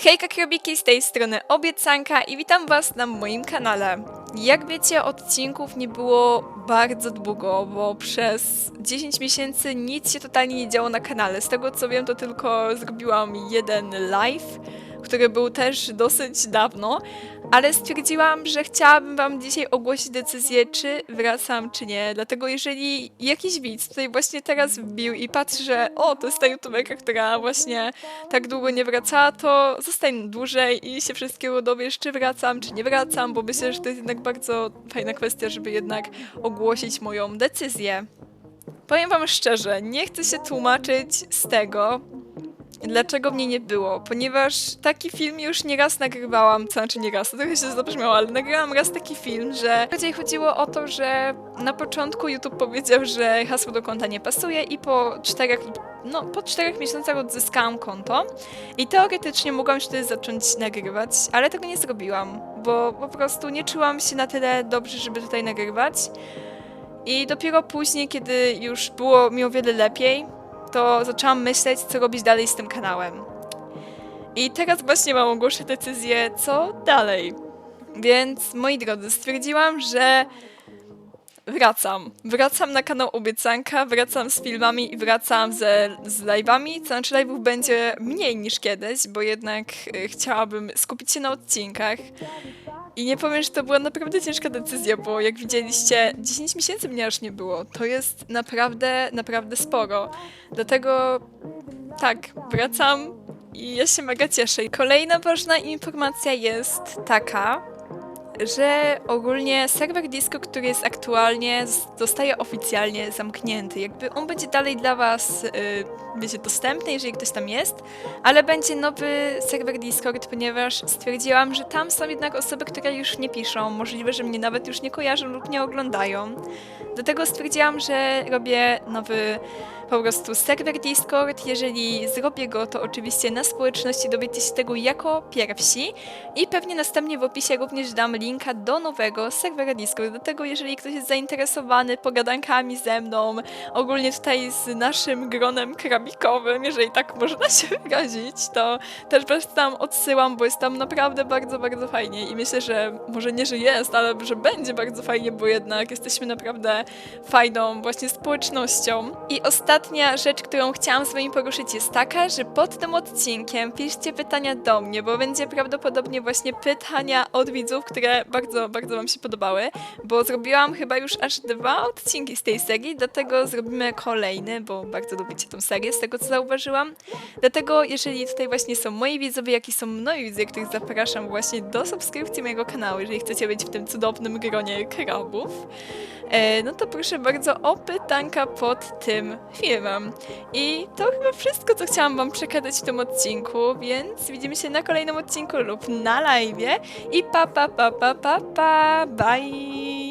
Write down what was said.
Hejka Krobiki z tej strony Obiecanka i witam was na moim kanale. Jak wiecie, odcinków nie było bardzo długo, bo przez 10 miesięcy nic się totalnie nie działo na kanale. Z tego co wiem, to tylko zrobiłam jeden live, który był też dosyć dawno, ale stwierdziłam, że chciałabym wam dzisiaj ogłosić decyzję, czy wracam, czy nie. Dlatego jeżeli jakiś widz tutaj właśnie teraz wbił i patrzy, że o, to jest ta youtuberka, która właśnie tak długo nie wracała, to zostań dłużej i się wszystkiego dowiesz, czy wracam, czy nie wracam, bo myślę, że to jest jednak bardzo fajna kwestia, żeby jednak ogłosić moją decyzję. Powiem wam szczerze, nie chcę się tłumaczyć z tego, dlaczego mnie nie było, ponieważ taki film już nieraz nagrywałam, to znaczy nieraz, to trochę się zabrzmiało, ale nagrałam raz taki film, że bardziej chodziło o to, że na początku YouTube powiedział, że hasło do konta nie pasuje i po czterech no, po czterech miesiącach odzyskałam konto i teoretycznie mogłam już wtedy zacząć nagrywać, ale tego nie zrobiłam, bo po prostu nie czułam się na tyle dobrze, żeby tutaj nagrywać. I dopiero później, kiedy już było mi o wiele lepiej, to zaczęłam myśleć, co robić dalej z tym kanałem. I teraz właśnie mam ogłosić decyzję, co dalej. Więc, moi drodzy, stwierdziłam, że wracam. Wracam na kanał Obiecanka, wracam z filmami i wracam ze, z live'ami. To znaczy live'ów będzie mniej niż kiedyś, bo jednak y, chciałabym skupić się na odcinkach. I nie powiem, że to była naprawdę ciężka decyzja, bo jak widzieliście, 10 miesięcy mnie aż nie było. To jest naprawdę, naprawdę sporo. Dlatego tak, wracam i ja się mega cieszę. Kolejna ważna informacja jest taka, że ogólnie serwer Disco, który jest aktualnie, zostaje oficjalnie zamknięty. Jakby on będzie dalej dla Was, y, wiecie, dostępny, jeżeli ktoś tam jest, ale będzie nowy serwer Discord, ponieważ stwierdziłam, że tam są jednak osoby, które już nie piszą, możliwe, że mnie nawet już nie kojarzą lub nie oglądają. Dlatego stwierdziłam, że robię nowy po prostu serwer Discord. Jeżeli zrobię go, to oczywiście na społeczności dowiecie się tego jako pierwsi i pewnie następnie w opisie również dam linka do nowego serwera Discord. Dlatego jeżeli ktoś jest zainteresowany pogadankami ze mną, ogólnie tutaj z naszym gronem krabikowym, jeżeli tak można się wyrazić, to też was tam odsyłam, bo jest tam naprawdę bardzo, bardzo fajnie i myślę, że może nie, że jest, ale że będzie bardzo fajnie, bo jednak jesteśmy naprawdę fajną właśnie społecznością. I ostatnia rzecz, którą chciałam z wami poruszyć jest taka, że pod tym odcinkiem piszcie pytania do mnie, bo będzie prawdopodobnie właśnie pytania od widzów, które bardzo, bardzo wam się podobały, bo zrobiłam chyba już aż dwa odcinki z tej serii, dlatego zrobimy kolejny, bo bardzo lubicie tą serię, z tego co zauważyłam. Dlatego jeżeli tutaj właśnie są moi widzowie, jak i są moi widzowie, których zapraszam właśnie do subskrypcji mojego kanału, jeżeli chcecie być w tym cudownym gronie krabów, no to proszę bardzo o pytanka pod tym filmem. I to chyba wszystko, co chciałam wam przekazać w tym odcinku, więc widzimy się na kolejnym odcinku lub na live. I pa pa pa pa pa pa, bye!